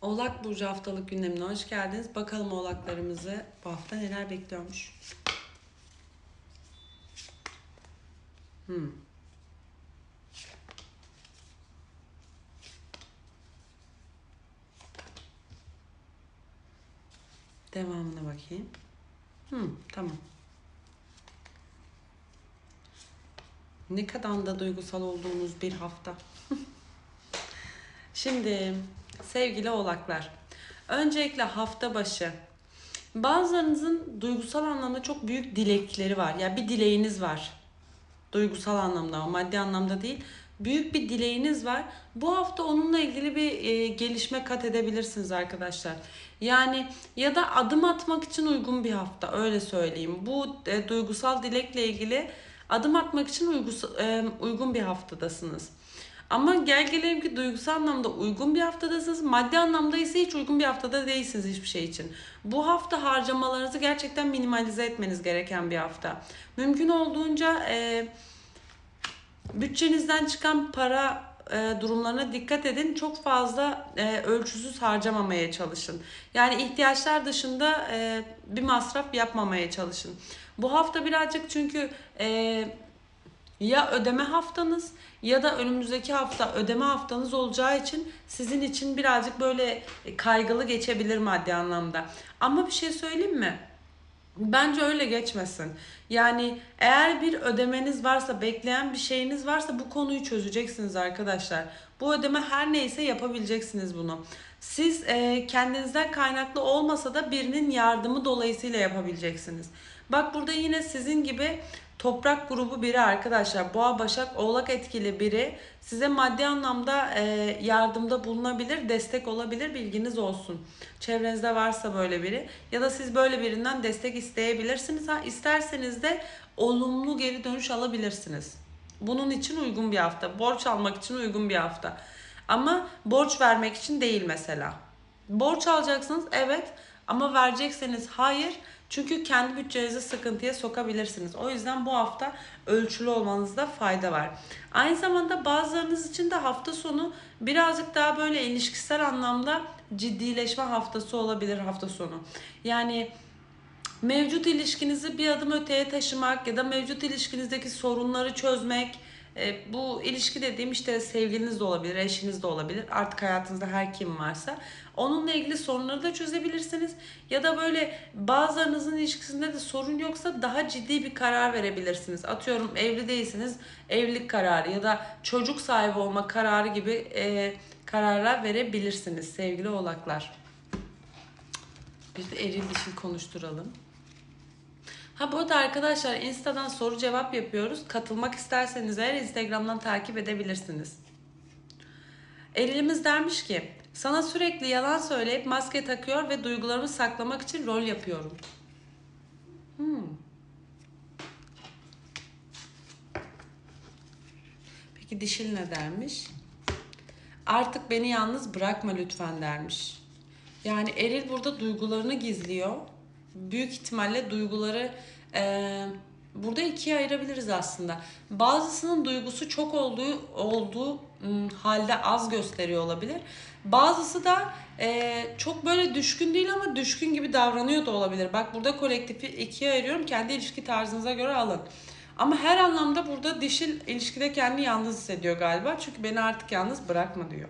Oğlak Burcu haftalık gündemine hoş geldiniz. Bakalım oğlaklarımızı bu hafta neler bekliyormuş. Hmm. Devamına bakayım. Hmm, tamam. Ne kadar da duygusal olduğunuz bir hafta. Şimdi sevgili oğlaklar. Öncelikle hafta başı. Bazılarınızın duygusal anlamda çok büyük dilekleri var. Ya yani bir dileğiniz var. Duygusal anlamda ama maddi anlamda değil. Büyük bir dileğiniz var. Bu hafta onunla ilgili bir e, gelişme kat edebilirsiniz arkadaşlar. Yani ya da adım atmak için uygun bir hafta öyle söyleyeyim. Bu e, duygusal dilekle ilgili adım atmak için uygus- e, uygun bir haftadasınız. Ama gel gelelim ki duygusal anlamda uygun bir haftadasınız. Maddi anlamda ise hiç uygun bir haftada değilsiniz hiçbir şey için. Bu hafta harcamalarınızı gerçekten minimalize etmeniz gereken bir hafta. Mümkün olduğunca e, bütçenizden çıkan para e, durumlarına dikkat edin. Çok fazla e, ölçüsüz harcamamaya çalışın. Yani ihtiyaçlar dışında e, bir masraf yapmamaya çalışın. Bu hafta birazcık çünkü e, ya ödeme haftanız ya da önümüzdeki hafta ödeme haftanız olacağı için sizin için birazcık böyle kaygılı geçebilir maddi anlamda. Ama bir şey söyleyeyim mi? Bence öyle geçmesin. Yani eğer bir ödemeniz varsa, bekleyen bir şeyiniz varsa bu konuyu çözeceksiniz arkadaşlar. Bu ödeme her neyse yapabileceksiniz bunu. Siz e, kendinizden kaynaklı olmasa da birinin yardımı dolayısıyla yapabileceksiniz. Bak burada yine sizin gibi toprak grubu biri arkadaşlar. Boğa, Başak, Oğlak etkili biri size maddi anlamda e, yardımda bulunabilir, destek olabilir bilginiz olsun. Çevrenizde varsa böyle biri ya da siz böyle birinden destek isteyebilirsiniz. Ha isterseniz de olumlu geri dönüş alabilirsiniz. Bunun için uygun bir hafta. Borç almak için uygun bir hafta. Ama borç vermek için değil mesela. Borç alacaksınız evet ama verecekseniz hayır. Çünkü kendi bütçenizi sıkıntıya sokabilirsiniz. O yüzden bu hafta ölçülü olmanızda fayda var. Aynı zamanda bazılarınız için de hafta sonu birazcık daha böyle ilişkisel anlamda ciddileşme haftası olabilir hafta sonu. Yani mevcut ilişkinizi bir adım öteye taşımak ya da mevcut ilişkinizdeki sorunları çözmek, e, bu ilişki dediğim işte sevgiliniz de olabilir, eşiniz de olabilir. Artık hayatınızda her kim varsa. Onunla ilgili sorunları da çözebilirsiniz. Ya da böyle bazılarınızın ilişkisinde de sorun yoksa daha ciddi bir karar verebilirsiniz. Atıyorum evli değilsiniz, evlilik kararı ya da çocuk sahibi olma kararı gibi e, kararlar verebilirsiniz sevgili oğlaklar. Bir de eril dişil konuşturalım. Ha bu arada arkadaşlar Insta'dan soru cevap yapıyoruz. Katılmak isterseniz eğer Instagram'dan takip edebilirsiniz. Erilimiz dermiş ki sana sürekli yalan söyleyip maske takıyor ve duygularımı saklamak için rol yapıyorum. Hmm. Peki dişil ne dermiş? Artık beni yalnız bırakma lütfen dermiş. Yani eril burada duygularını gizliyor büyük ihtimalle duyguları e, burada ikiye ayırabiliriz aslında. Bazısının duygusu çok olduğu olduğu halde az gösteriyor olabilir. Bazısı da e, çok böyle düşkün değil ama düşkün gibi davranıyor da olabilir. Bak burada kolektifi ikiye ayırıyorum. Kendi ilişki tarzınıza göre alın. Ama her anlamda burada dişil ilişkide kendini yalnız hissediyor galiba. Çünkü beni artık yalnız bırakma diyor.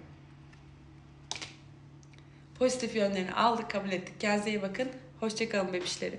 Pozitif yönlerini aldık, kabul ettik. Kendinize iyi bakın. Hoşçakalın bebişlerim.